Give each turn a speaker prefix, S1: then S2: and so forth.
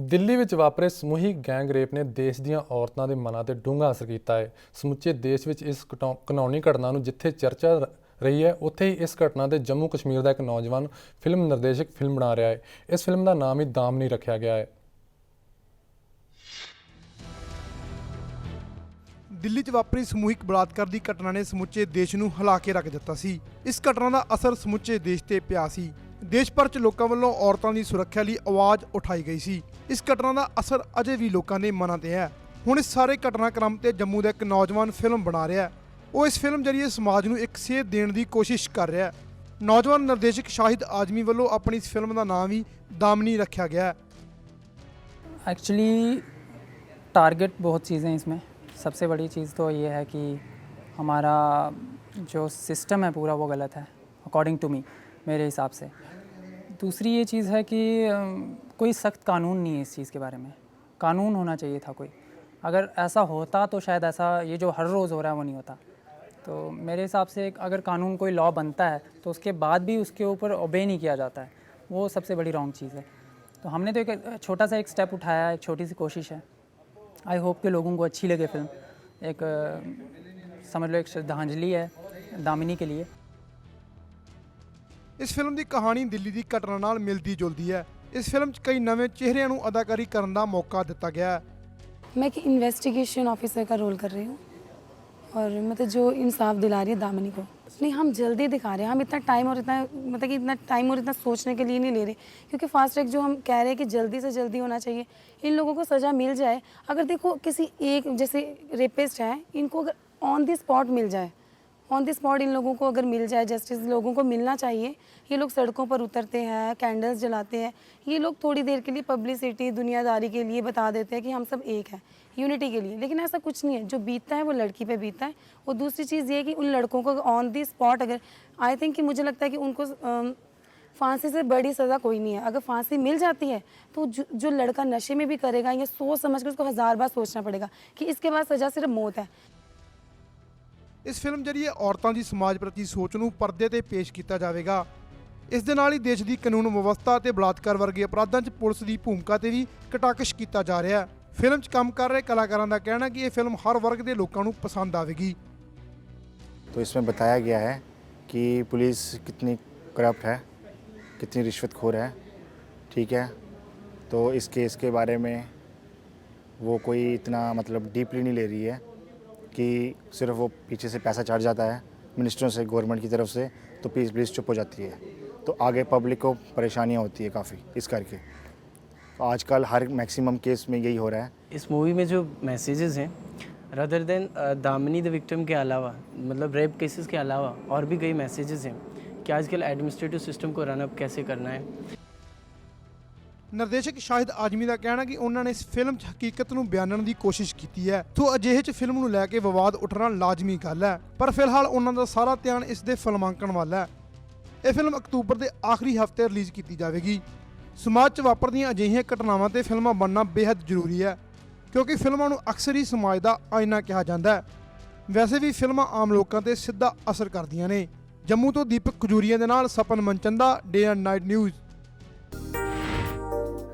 S1: ਦਿੱਲੀ ਵਿੱਚ ਵਾਪਰੇ ਸਮੂਹਿਕ ਗੈਂਗ ਰੇਪ ਨੇ ਦੇਸ਼ ਦੀਆਂ ਔਰਤਾਂ ਦੇ ਮਨਾਂ ਤੇ ਡੂੰਘਾ ਅਸਰ ਕੀਤਾ ਹੈ। ਸਮੁੱਚੇ ਦੇਸ਼ ਵਿੱਚ ਇਸ ਘਟਾਉ- ਘਿਨੌਣੀ ਘਟਨਾ ਨੂੰ ਜਿੱਥੇ ਚਰਚਾ ਰਹੀ ਹੈ, ਉੱਥੇ ਹੀ ਇਸ ਘਟਨਾ 'ਤੇ ਜੰਮੂ ਕਸ਼ਮੀਰ ਦਾ ਇੱਕ ਨੌਜਵਾਨ ਫਿਲਮ ਨਿਰਦੇਸ਼ਕ ਫਿਲਮ ਬਣਾ ਰਿਹਾ ਹੈ। ਇਸ ਫਿਲਮ ਦਾ ਨਾਮ ਹੀ ਦਾਮਨੀ ਰੱਖਿਆ ਗਿਆ ਹੈ।
S2: ਦਿੱਲੀ 'ਚ ਵਾਪਰੀ ਸਮੂਹਿਕ ਬਲਾਤਕਾਰ ਦੀ ਘਟਨਾ ਨੇ ਸਮੁੱਚੇ ਦੇਸ਼ ਨੂੰ ਹਿਲਾ ਕੇ ਰੱਖ ਦਿੱਤਾ ਸੀ। ਇਸ ਘਟਨਾ ਦਾ ਅਸਰ ਸਮੁੱਚੇ ਦੇਸ਼ ਤੇ ਪਿਆ ਸੀ। ਦੇਸ਼ ਭਰ 'ਚ ਲੋਕਾਂ ਵੱਲੋਂ ਔਰਤਾਂ ਦੀ ਸੁਰੱਖਿਆ ਲਈ ਆਵਾਜ਼ ਉਠਾਈ ਗਈ ਸੀ ਇਸ ਘਟਨਾ ਦਾ ਅਸਰ ਅਜੇ ਵੀ ਲੋਕਾਂ ਦੇ ਮਨਾਂ ਤੇ ਹੈ ਹੁਣ ਇਸ ਸਾਰੇ ਘਟਨਾਕ੍ਰਮ ਤੇ ਜੰਮੂ ਦਾ ਇੱਕ ਨੌਜਵਾਨ ਫਿਲਮ ਬਣਾ ਰਿਹਾ ਹੈ ਉਹ ਇਸ ਫਿਲਮ ਜਰੀਏ ਸਮਾਜ ਨੂੰ ਇੱਕ ਸੇਧ ਦੇਣ ਦੀ ਕੋਸ਼ਿਸ਼ ਕਰ ਰਿਹਾ ਹੈ ਨੌਜਵਾਨ ਨਿਰਦੇਸ਼ਕ ਸ਼ਾਹਿਦ ਆਜਮੀ ਵੱਲੋਂ ਆਪਣੀ ਇਸ ਫਿਲਮ ਦਾ ਨਾਮ ਵੀ ਦਾਮਨੀ ਰੱਖਿਆ ਗਿਆ ਹੈ
S3: एक्चुअली टारगेट बहुत चीज़ें हैं इसमें सबसे बड़ी चीज़ तो ये है कि हमारा जो सिस्टम है पूरा वो गलत है अकॉर्डिंग टू मी मेरे हिसाब से। दूसरी ये चीज़ है कि कोई सख्त कानून नहीं है इस चीज़ के बारे में। कानून होना चाहिए था कोई। अगर ऐसा होता तो शायद ऐसा, ये जो हर रोज़ हो रहा है वो नहीं होता। तो मेरे हिसाब से अगर कानून कोई लॉ बनता है तो उसके बाद भी उसके ऊपर ओबे नहीं किया जाता है। वो सबसे बड़ी रॉन्ग चीज़ है। तो हमने तो एक छोटा सा एक स्टेप उठाया, एक छोटी सी कोशिश है। आई होप कि लोगों को अच्छी लगे फ़िल्म एक समझ लो एक श्रद्धांजलि है दामिनी के लिए।
S2: ਇਸ ਫਿਲਮ ਦੀ ਕਹਾਣੀ ਦਿੱਲੀ ਦੀ ਘਟਨਾ ਨਾਲ ਮਿਲਦੀ ਜੁਲਦੀ ਹੈ ਇਸ ਫਿਲਮ 'ਚ ਕਈ ਨਵੇਂ ਚਿਹਰਿਆਂ ਨੂੰ ਅਦਾਕਾਰੀ ਕਰਨ ਦਾ ਮੌਕਾ ਦਿੱਤਾ ਗਿਆ ਹੈ
S4: मैं एक इन्वेस्टिगेशन ऑफिसर का रोल कर रही हूँ और मतलब जो इंसाफ दिला रही है दामिनी को नहीं हम जल्दी दिखा रहे हैं हम इतना टाइम और इतना मतलब कि इतना टाइम और इतना सोचने के लिए नहीं ले रहे क्योंकि फास्ट ट्रैक जो हम कह रहे हैं कि जल्दी से जल्दी होना चाहिए इन लोगों को सज़ा मिल जाए अगर देखो किसी एक जैसे रेपिस्ट है इनको अगर ऑन द स्पॉट मिल जाए ऑन द स्पॉट इन लोगों को अगर मिल जाए जस्टिस लोगों को मिलना चाहिए ये लोग सड़कों पर उतरते हैं कैंडल्स जलाते हैं ये लोग थोड़ी देर के लिए पब्लिसिटी दुनियादारी के लिए बता देते हैं कि हम सब एक हैं यूनिटी के लिए। लेकिन ऐसा कुछ नहीं है जो बीतता है वो लड़की पे बीतता है। और दूसरी चीज़ ये है कि उन लड़कों को ऑन दी स्पॉट अगर आई थिंक कि मुझे लगता है कि उनको फांसी से बड़ी सज़ा कोई नहीं है। अगर फांसी मिल जाती है तो जो, जो लड़का नशे में भी करेगा या सोच समझ कर उसको हज़ार बार सोचना पड़ेगा कि इसके बाद सज़ा सिर्फ़ मौत है।
S2: ਇਸ ਫਿਲਮ ਜਰੀਏ ਔਰਤਾਂ ਦੀ ਸਮਾਜ ਪ੍ਰਤੀ ਸੋਚ ਨੂੰ ਪਰਦੇ ਤੇ ਪੇਸ਼ ਕੀਤਾ ਜਾਵੇਗਾ ਇਸ ਦੇ ਨਾਲ ਹੀ ਦੇਸ਼ ਦੀ ਕਾਨੂੰਨ ਵਿਵਸਥਾ ਤੇ ਬਲਾਤਕਾਰ ਵਰਗੇ ਅਪਰਾਧਾਂ 'ਚ ਪੁਲਿਸ ਦੀ ਭੂਮਿਕਾ ਤੇ ਵੀ ਕਟਾਕਸ਼ ਕੀਤਾ ਜਾ ਰਿਹਾ ਹੈ ਫਿਲਮ 'ਚ ਕੰਮ ਕਰ ਰਹੇ ਕਲਾਕਾਰਾਂ ਦਾ ਕਹਿਣਾ ਕਿ ਇਹ ਫਿਲਮ ਹਰ ਵਰਗ ਦੇ ਲੋਕਾਂ ਨੂੰ ਪਸੰਦ ਆਵੇਗੀ
S5: तो इसमें बताया गया है कि पुलिस कितनी करप्ट है कितनी रिश्वतखोर है ठीक है तो इस केस के बारे में वो कोई इतना मतलब डीपली नहीं ले रही है कि सिर्फ़ वो पीछे से पैसा चढ़ जाता है मिनिस्टरों से गवर्नमेंट की तरफ़ से तो पीस पुलिस चुप हो जाती है। तो आगे पब्लिक को परेशानियाँ होती है काफ़ी, इस करके। तो आजकल हर मैक्सिमम केस में यही हो रहा है।
S6: इस मूवी में जो मैसेजेस हैं rather than Damini the victim के अलावा मतलब रेप केसेस के अलावा और भी कई मैसेजेस हैं, कि आजकल एडमिनिस्ट्रेटिव सिस्टम को रन अप कैसे करना है।
S2: ਨਿਰਦੇਸ਼ਕ ਸ਼ਾਹਿਦ ਆਜਮੀ ਦਾ ਕਹਿਣਾ ਕਿ ਉਹਨਾਂ ਨੇ ਇਸ ਫਿਲਮ 'ਚ ਹਕੀਕਤ ਨੂੰ ਬਿਆਨਣ ਦੀ ਕੋਸ਼ਿਸ਼ ਕੀਤੀ ਹੈ। ਤੋਂ ਅਜਿਹੇ 'ਚ ਫਿਲਮ ਨੂੰ ਲੈ ਕੇ ਵਿਵਾਦ ਉੱਠਣਾ ਲਾਜ਼ਮੀ ਗੱਲ ਹੈ, ਪਰ ਫਿਲਹਾਲ ਉਹਨਾਂ ਦਾ ਸਾਰਾ ਧਿਆਨ ਇਸ ਦੇ ਫਿਲਮਾਂਕਣ ਵੱਲ ਹੈ। ਇਹ ਫਿਲਮ ਅਕਤੂਬਰ ਦੇ ਆਖਰੀ ਹਫ਼ਤੇ ਰਿਲੀਜ਼ ਕੀਤੀ ਜਾਵੇਗੀ। ਸਮਾਜ 'ਚ ਵਾਪਰਦੀਆਂ ਅਜਿਹੀਆਂ ਘਟਨਾਵਾਂ ਤੇ ਫਿਲਮਾਂ ਬਣਨਾ ਬੇहद ਜ਼ਰੂਰੀ ਹੈ, ਕਿਉਂਕਿ ਫਿਲਮਾਂ ਨੂੰ ਅਕਸਰ ਹੀ ਸਮਾਜ ਦਾ ਆਇਨਾ ਕਿਹਾ ਜਾਂਦਾ ਹੈ। ਵੈਸੇ ਵੀ ਫਿਲਮਾਂ ਆਮ ਲੋਕਾਂ ਤੇ ਸਿੱਧਾ ਅਸਰ ਕਰਦੀਆਂ ਨੇ। ਜੰਮੂ ਤੋਂ ਦੀਪਕ ਖਜੂਰੀਆ ਦੇ ਨਾਲ Sapan Manchanda, day and night news.